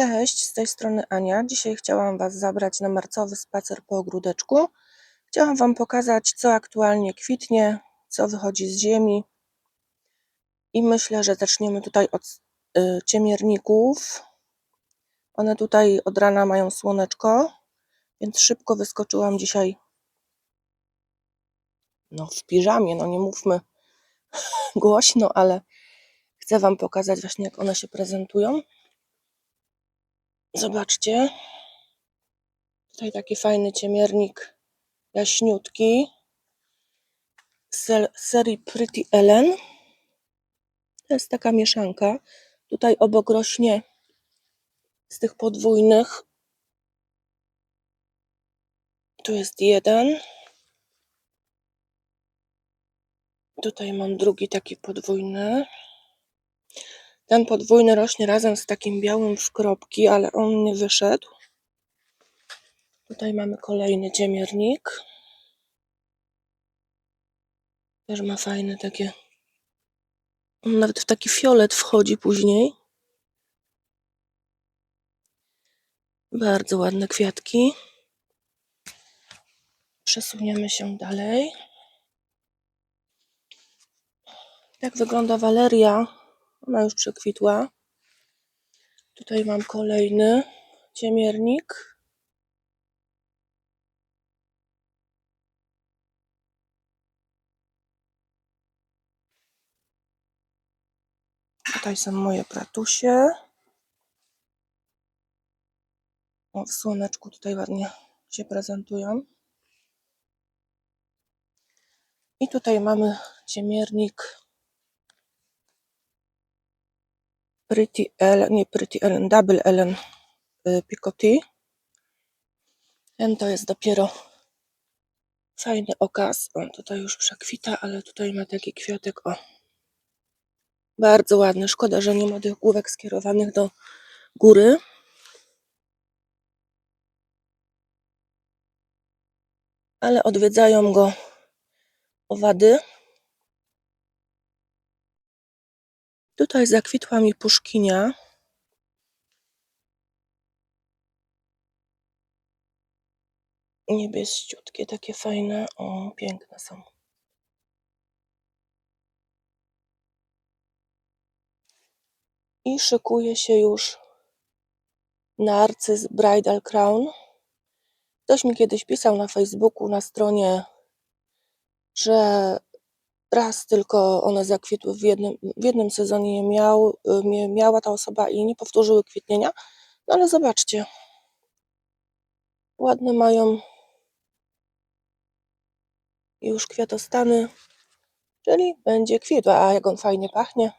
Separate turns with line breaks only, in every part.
Cześć, z tej strony Ania. Dzisiaj chciałam Was zabrać na marcowy spacer po ogródeczku. Chciałam Wam pokazać, co aktualnie kwitnie, co wychodzi z ziemi. I myślę, że zaczniemy tutaj od y, ciemierników. One tutaj od rana mają słoneczko, więc szybko wyskoczyłam dzisiaj no, w piżamie. No nie mówmy głośno, ale chcę Wam pokazać właśnie, jak one się prezentują. Zobaczcie. Tutaj taki fajny ciemiernik jaśniutki z serii Pretty Ellen. To jest taka mieszanka. Tutaj obok rośnie z tych podwójnych. Tu jest jeden. Tutaj mam drugi taki podwójny. Ten podwójny rośnie razem z takim białym w kropki, ale on nie wyszedł. Tutaj mamy kolejny ciemiernik. Też ma fajne takie. On nawet w taki fiolet wchodzi później. Bardzo ładne kwiatki. Przesuniemy się dalej. Tak wygląda waleria. Ona już przekwitła. Tutaj mam kolejny ciemiernik. Tutaj są moje pratusie. O, w słoneczku tutaj ładnie się prezentują. I tutaj mamy ciemiernik Pretty Ellen, nie Pretty Ellen, Double Ellen y, Picoty. Ten to jest dopiero fajny okaz. On tutaj już przekwita, ale tutaj ma taki kwiatek. O, bardzo ładny. Szkoda, że nie ma tych główek skierowanych do góry. Ale odwiedzają go owady. Tutaj zakwitła mi puszkinia. Niebieściutkie, takie fajne. O, piękne są. I szykuje się już narcyz Bridal Crown. Ktoś mi kiedyś pisał na Facebooku, na stronie, że raz tylko one zakwitły w jednym, w jednym sezonie miał, y, miała ta osoba i nie powtórzyły kwitnienia. No ale zobaczcie. Ładne mają już kwiatostany, czyli będzie kwitła. A jak on fajnie pachnie.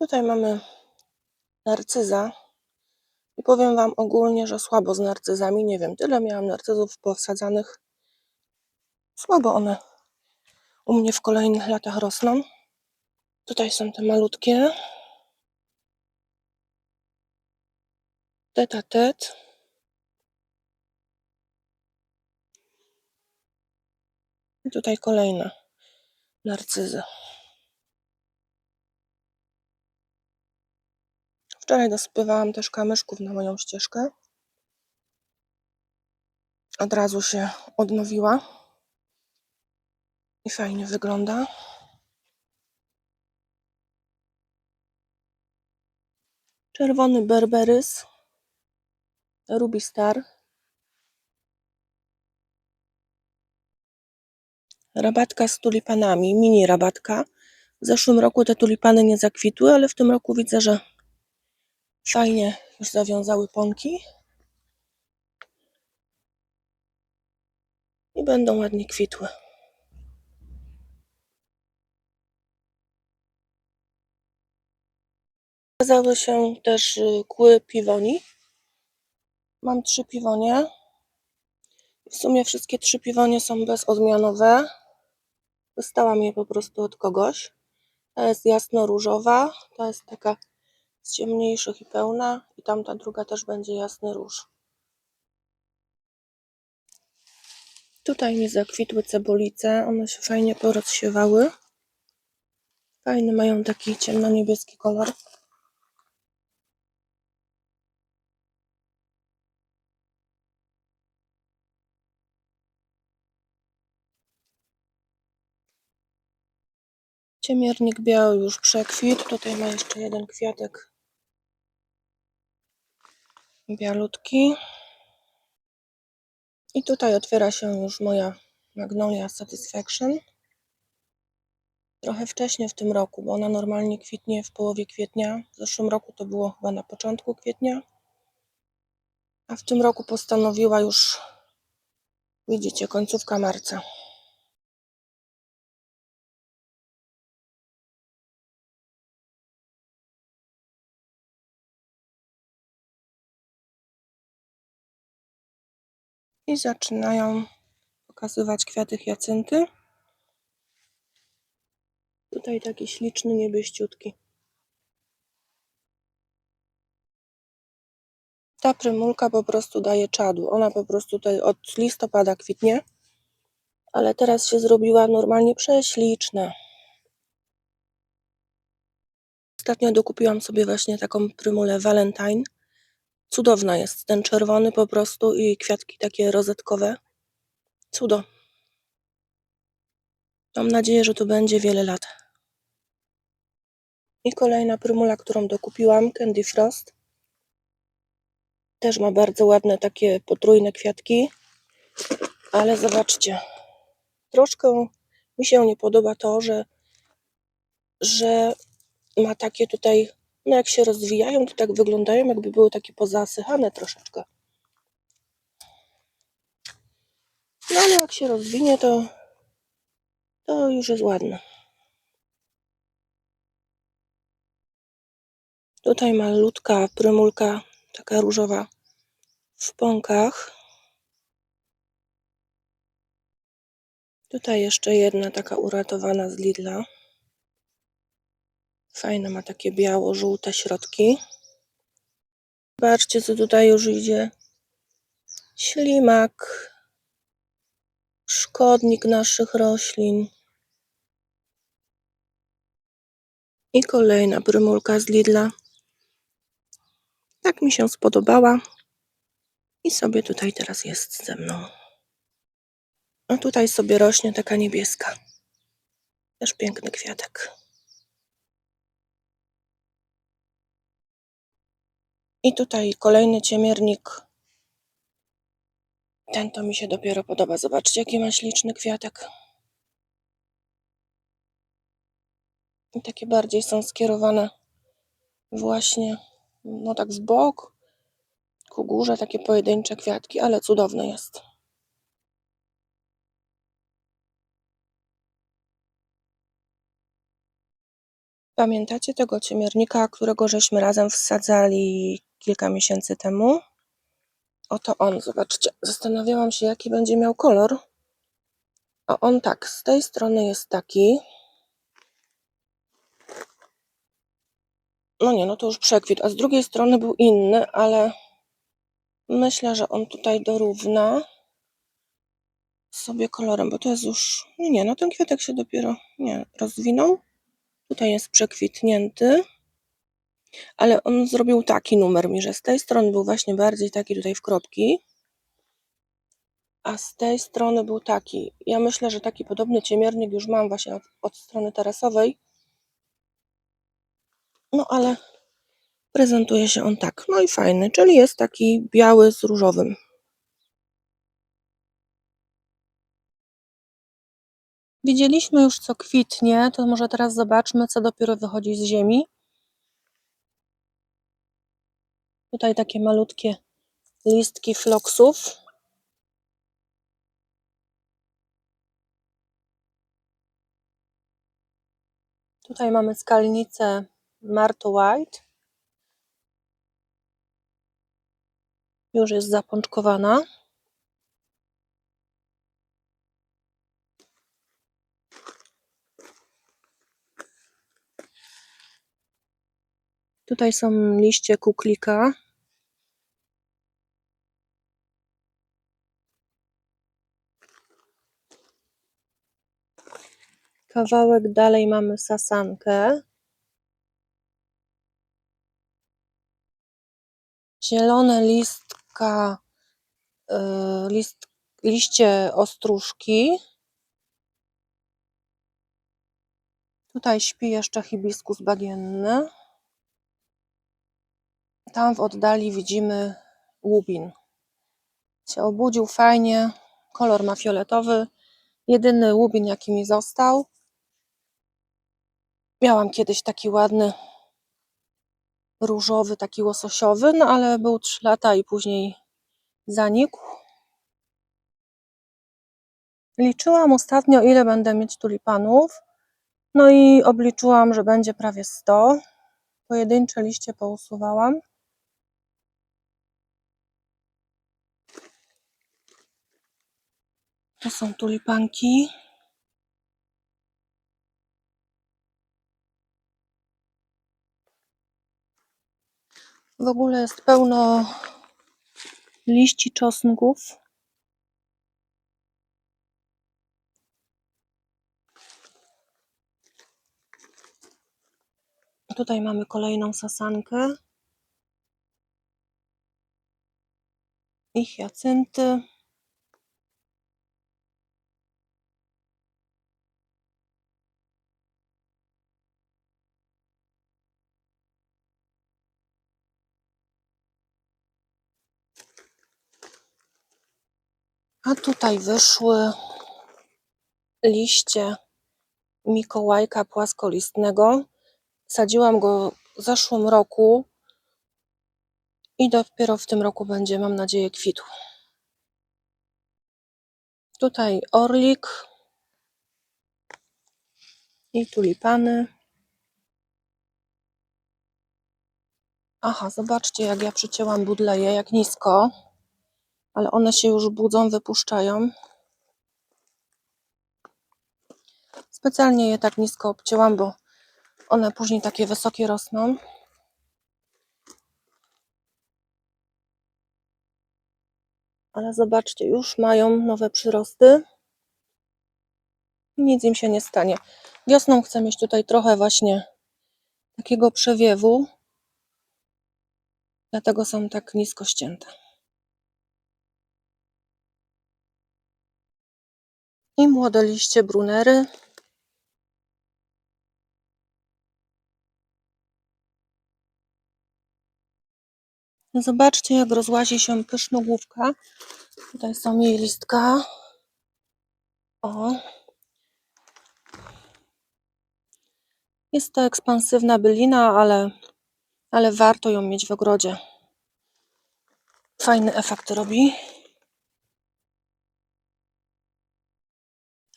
Tutaj mamy narcyza. Powiem Wam ogólnie, że słabo z narcyzami. Nie wiem, tyle miałam narcyzów posadzanych. Słabo one u mnie w kolejnych latach rosną. Tutaj są te malutkie. Tet a tet. I tutaj kolejne narcyzy. Wczoraj dosypywałam też kamyszków na moją ścieżkę. Od razu się odnowiła. I fajnie wygląda. Czerwony berberys. Ruby Star. Rabatka z tulipanami, mini rabatka. W zeszłym roku te tulipany nie zakwitły, ale w tym roku widzę, że fajnie już zawiązały pąki. I będą ładnie kwitły. Okazały się też y, kły piwoni. Mam trzy piwonie. W sumie wszystkie trzy piwonie są bezodmianowe. Dostałam je po prostu od kogoś. Ta jest jasno-różowa, ta jest taka z ciemniejszych i pełna i tamta druga też będzie jasny róż. Tutaj mi zakwitły cebulice, one się fajnie porozsiewały. Fajny, mają taki ciemno-niebieski kolor. Ciemiernik biały już przekwitł. Tutaj ma jeszcze jeden kwiatek bialutki. I tutaj otwiera się już moja Magnolia Satisfaction. Trochę wcześniej w tym roku, bo ona normalnie kwitnie w połowie kwietnia. W zeszłym roku to było chyba na początku kwietnia. A w tym roku postanowiła już, widzicie, końcówka marca. I zaczynają pokazywać kwiaty hiacynty. Tutaj taki śliczny, niebieściutki. Ta prymulka po prostu daje czadu. Ona po prostu tutaj od listopada kwitnie, ale teraz się zrobiła normalnie prześliczna. Ostatnio dokupiłam sobie właśnie taką prymulę Valentine. Cudowna jest. Ten czerwony po prostu i kwiatki takie rozetkowe. Cudo. Mam nadzieję, że to będzie wiele lat. I kolejna prymula, którą dokupiłam, Candy Frost. Też ma bardzo ładne takie potrójne kwiatki. Ale zobaczcie, troszkę mi się nie podoba to, że, że ma takie tutaj, no jak się rozwijają, to tak wyglądają, jakby były takie pozasychane troszeczkę. No ale jak się rozwinie, to, to już jest ładne. Tutaj malutka prymulka, taka różowa w pąkach. Tutaj jeszcze jedna taka uratowana z Lidla. Fajne ma takie biało-żółte środki. Zobaczcie, co tutaj już idzie. Ślimak. Szkodnik naszych roślin. I kolejna prymulka z Lidla. Tak mi się spodobała. I sobie tutaj teraz jest ze mną. A tutaj sobie rośnie taka niebieska. Też piękny kwiatek. I tutaj kolejny ciemiernik. Ten to mi się dopiero podoba. Zobaczcie, jaki ma śliczny kwiatek. I takie bardziej są skierowane właśnie, no tak w bok, ku górze, takie pojedyncze kwiatki, ale cudowny jest. Pamiętacie tego ciemiernika, którego żeśmy razem wsadzali kilka miesięcy temu? Oto on, zobaczcie. Zastanawiałam się, jaki będzie miał kolor. A on tak, z tej strony jest taki. No nie, no to już przekwit. A z drugiej strony był inny, ale myślę, że on tutaj dorówna sobie kolorem, bo to jest już... Nie, nie, no ten kwiatek się dopiero nie rozwinął. Tutaj jest przekwitnięty. Ale on zrobił taki numer mi, że z tej strony był właśnie bardziej taki tutaj w kropki. A z tej strony był taki. Ja myślę, że taki podobny ciemiernik już mam właśnie od, od strony tarasowej. No ale prezentuje się on tak. No i fajny, czyli jest taki biały z różowym. Widzieliśmy już co kwitnie, to może teraz zobaczmy co dopiero wychodzi z ziemi. Tutaj takie malutkie listki floksów. Tutaj mamy skalnicę Marto White. Już jest zapączkowana. Tutaj są liście kuklika. Kawałek dalej mamy sasankę. Zielone listka, y, list, liście ostróżki. Tutaj śpi jeszcze hibiskus bagienny. Tam w oddali widzimy łubin. Się obudził fajnie, kolor ma fioletowy. Jedyny łubin jaki mi został. Miałam kiedyś taki ładny różowy, taki łososiowy, no ale był 3 lata i później zanikł. Liczyłam ostatnio, ile będę mieć tulipanów. No i obliczyłam, że będzie prawie 100. Pojedyncze liście pousuwałam. To są tulipanki. W ogóle jest pełno liści czosnków. Tutaj mamy kolejną sasankę. I hiacynty. A tutaj wyszły liście Mikołajka płaskolistnego. Sadziłam go w zeszłym roku i dopiero w tym roku będzie, mam nadzieję, kwitł. Tutaj orlik i tulipany. Aha, zobaczcie, jak ja przycięłam budleje, jak nisko, ale one się już budzą, wypuszczają. Specjalnie je tak nisko obcięłam, bo one później takie wysokie rosną. Ale zobaczcie, już mają nowe przyrosty. Nic im się nie stanie. Wiosną chcę mieć tutaj trochę właśnie takiego przewiewu. Dlatego są tak nisko ścięte. I młode liście brunery. Zobaczcie, jak rozłazi się pysznogłówka. Tutaj są jej listka. O. Jest to ekspansywna bylina, ale, ale warto ją mieć w ogrodzie. Fajny efekt robi.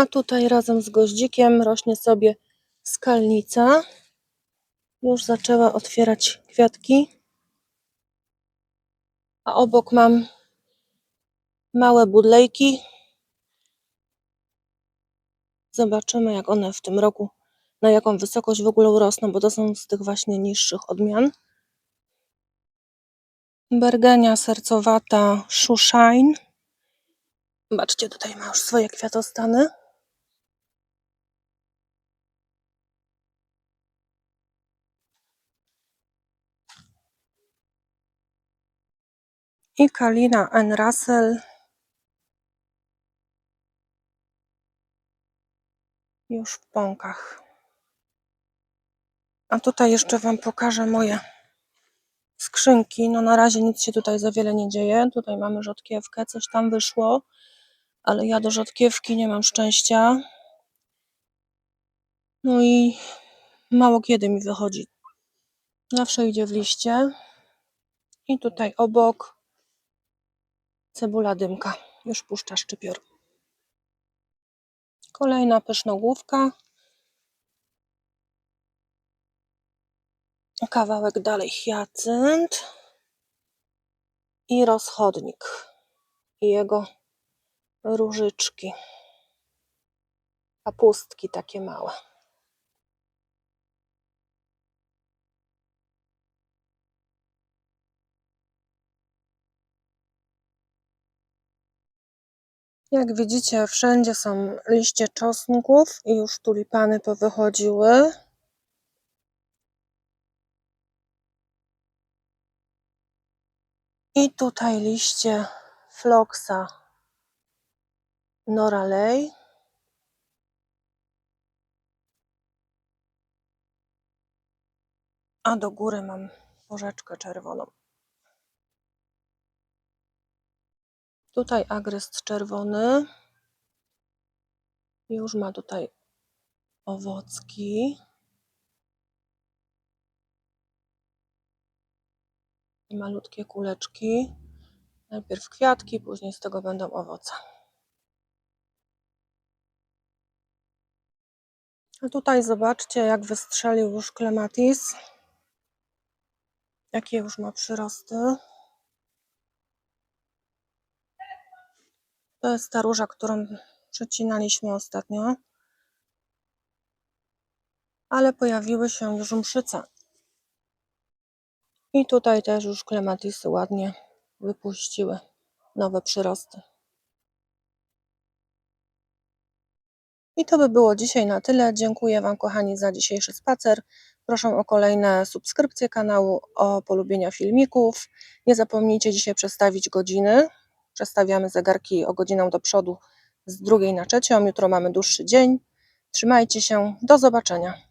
A tutaj razem z goździkiem rośnie sobie skalnica. Już zaczęła otwierać kwiatki. A obok mam małe budlejki. Zobaczymy, jak one w tym roku, na jaką wysokość w ogóle urosną, bo to są z tych właśnie niższych odmian. Bergenia sercowata Shushine. Zobaczcie, tutaj ma już swoje kwiatostany. I Kalina N. Russell. Już w pąkach. A tutaj jeszcze Wam pokażę moje skrzynki. No na razie nic się tutaj za wiele nie dzieje. Tutaj mamy rzodkiewkę, coś tam wyszło, ale ja do rzodkiewki nie mam szczęścia. No i mało kiedy mi wychodzi. Zawsze idzie w liście. I tutaj obok cebula dymka. Już puszcza szczypior. Kolejna pysznogłówka. Kawałek dalej hiacynt. I rozchodnik. I jego różyczki. Kapustki takie małe. Jak widzicie, wszędzie są liście czosnków i już tulipany powychodziły. I tutaj liście Floxa Noralei. A do góry mam porzeczkę czerwoną. Tutaj agryst czerwony. Już ma tutaj owocki. I malutkie kuleczki. Najpierw kwiatki, później z tego będą owoce. A tutaj zobaczcie, jak wystrzelił już klematis. Jakie już ma przyrosty. To jest ta róża, którą przecinaliśmy ostatnio. Ale pojawiły się już mszyce. I tutaj też już klematisy ładnie wypuściły nowe przyrosty. I to by było dzisiaj na tyle. Dziękuję Wam, kochani, za dzisiejszy spacer. Proszę o kolejne subskrypcje kanału, o polubienia filmików. Nie zapomnijcie dzisiaj przestawić godziny. Przestawiamy zegarki o godzinę do przodu z drugiej na trzecią. Jutro mamy dłuższy dzień. Trzymajcie się. Do zobaczenia.